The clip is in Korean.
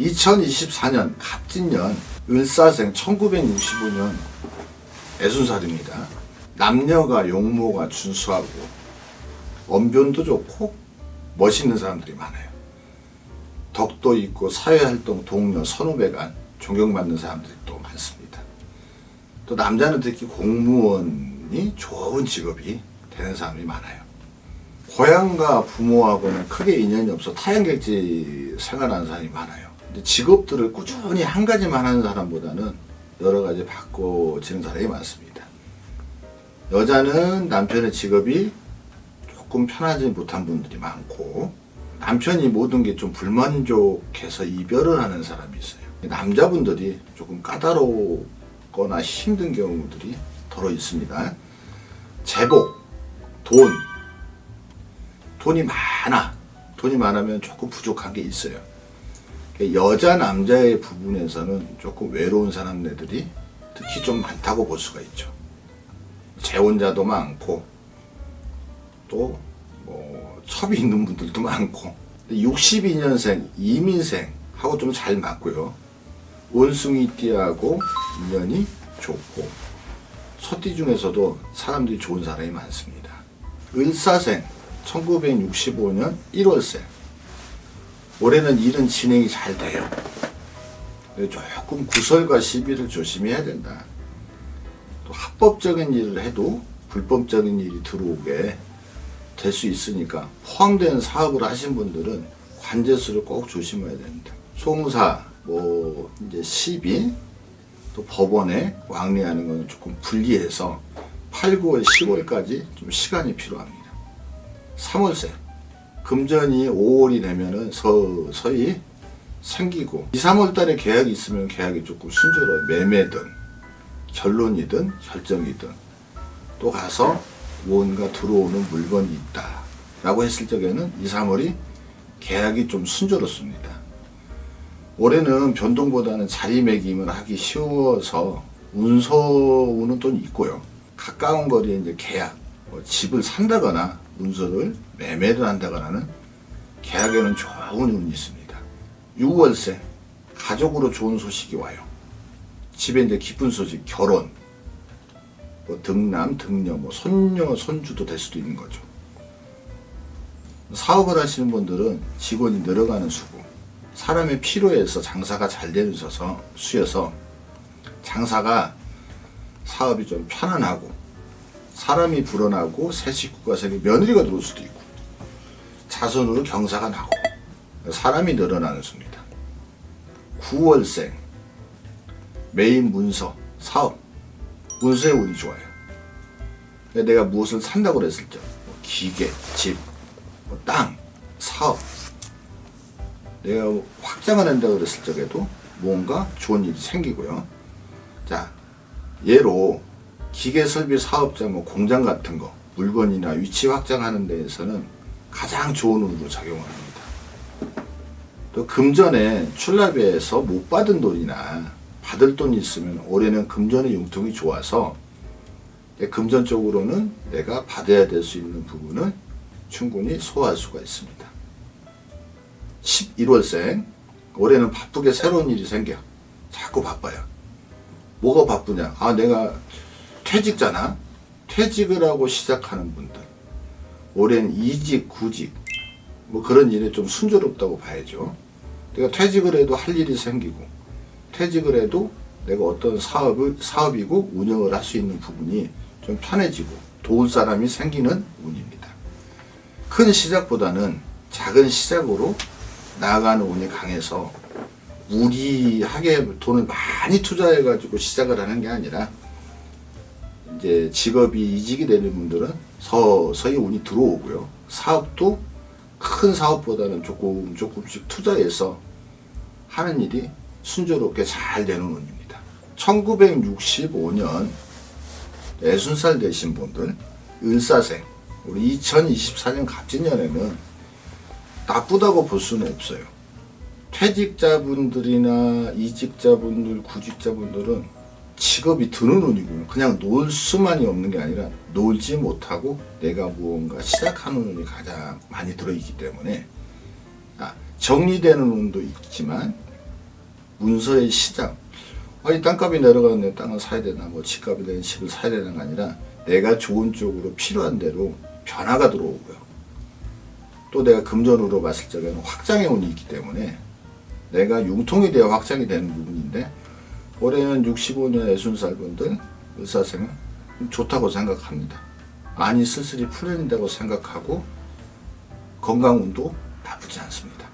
2024년 갑진년 을사생 1965년 애순살입니다. 남녀가 용모가 준수하고 언변도 좋고 멋있는 사람들이 많아요. 덕도 있고 사회활동 동료 선후배 간 존경받는 사람들이 또 많습니다. 또 남자는 특히 공무원이 좋은 직업이 되는 사람이 많아요. 고향과 부모하고는 크게 인연이 없어 타양객지 생활하는 사람이 많아요. 직업들을 꾸준히 한 가지만 하는 사람보다는 여러 가지 바꿔지는 사람이 많습니다. 여자는 남편의 직업이 조금 편하지 못한 분들이 많고 남편이 모든 게 좀 불만족해서 이별을 하는 사람이 있어요. 남자분들이 조금 까다롭거나 힘든 경우들이 더러 있습니다. 제복, 돈, 돈이 많아. 돈이 많으면 조금 부족한 게 있어요. 여자 남자의 부분에서는 조금 외로운 사람들이 특히 좀 많다고 볼 수가 있죠. 재혼자도 많고 또 뭐 첩이 있는 분들도 많고 62년생 이민생 하고 좀 잘 맞고요. 원숭이띠하고 인연이 좋고 소띠 중에서도 사람들이 좋은 사람이 많습니다. 을사생 1965년 1월생 올해는 일은 진행이 잘 돼요. 조금 구설과 시비를 조심해야 된다. 또 합법적인 일을 해도 불법적인 일이 들어오게 될 수 있으니까 포함된 사업을 하신 분들은 관제수를 꼭 조심해야 됩니다. 송사, 뭐 이제 시비, 또 법원에 왕래하는 건 조금 분리해서 8, 9월, 10월까지 좀 시간이 필요합니다. 3월세 금전이 5월이 되면은 서, 서히 생기고 2, 3월 달에 계약이 있으면 계약이 조금 순조로워 매매든 결론이든 결정이든. 또 가서 무언가 들어오는 물건이 있다 라고 했을 적에는 2, 3월이 계약이 좀 순조롭습니다. 올해는 변동보다는 자리매김을 하기 쉬워서 운서운은 또 있고요. 가까운 거리에 이제 계약 뭐 집을 산다거나 문서를 매매를 한다거나는 계약에는 좋은 운이 있습니다. 6월생 가족으로 좋은 소식이 와요. 집에 이제 기쁜 소식 결혼 뭐 등남 등녀 뭐 손녀 손주도 될 수도 있는 거죠. 사업을 하시는 분들은 직원이 늘어가는 수고 사람의 필요해서 장사가 잘 되는 서서 수여서 장사가 사업이 좀 편안하고 사람이 불어나고 새 식구가 생기 며느리가 들어올 수도 있고 자손으로 경사가 나고 사람이 늘어나는 수입니다. 9월생 메인 문서 사업 문서의 운이 좋아요. 내가 무엇을 산다고 그랬을 때 뭐 기계, 집, 뭐 땅, 사업 내가 확장을 한다고 그랬을 적에도 뭔가 좋은 일이 생기고요. 자 예로 기계 설비 사업자 뭐 공장 같은 거 물건이나 위치 확장하는 데에서는 가장 좋은 운으로 작용을 합니다. 또 금전에 출납에서 못 받은 돈이나 받을 돈이 있으면 올해는 금전의 융통이 좋아서 금전 쪽으로는 내가 받아야 될 수 있는 부분을 충분히 소화할 수가 있습니다. 11월생 올해는 바쁘게 새로운 일이 생겨 자꾸 바빠요. 뭐가 바쁘냐? 아 내가 퇴직자나 퇴직을 하고 시작하는 분들 올해는 이직, 구직 뭐 그런 일이 좀 순조롭다고 봐야죠. 내가 퇴직을 해도 할 일이 생기고 퇴직을 해도 내가 어떤 사업을 사업이고 운영을 할 수 있는 부분이 좀 편해지고 도울 사람이 생기는 운입니다. 큰 시작보다는 작은 시작으로 나아가는 운이 강해서 무리하게 돈을 많이 투자해 가지고 시작을 하는 게 아니라 이제 직업이 이직이 되는 분들은 서서히 운이 들어오고요. 사업도 큰 사업보다는 조금 조금씩 투자해서 하는 일이 순조롭게 잘 되는 운입니다. 1965년 애순살 되신 분들 을사생 우리 2024년 갑진년에는 나쁘다고 볼 수는 없어요. 퇴직자분들이나 이직자분들, 구직자분들은 직업이 드는 운이고요. 그냥 놀 수만이 없는 게 아니라 놀지 못하고 내가 무언가 시작하는 운이 가장 많이 들어있기 때문에 아, 정리되는 운도 있지만 문서의 시작. 아니 땅값이 내려가는데 땅을 사야 되나 뭐 집값이 내는 집을 사야 되는 게 아니라 내가 좋은 쪽으로 필요한 대로 변화가 들어오고요. 또 내가 금전으로 봤을 적에는 확장의 운이 있기 때문에 내가 융통이 되어 확장이 되는 부분인데 올해는 65년 애순살 분들 의사생은 좋다고 생각합니다. 많이 쓸쓸히 풀린다고 생각하고 건강운도 나쁘지 않습니다.